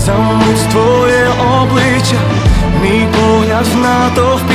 замуть твоє обличчя, мій погляд в натовп.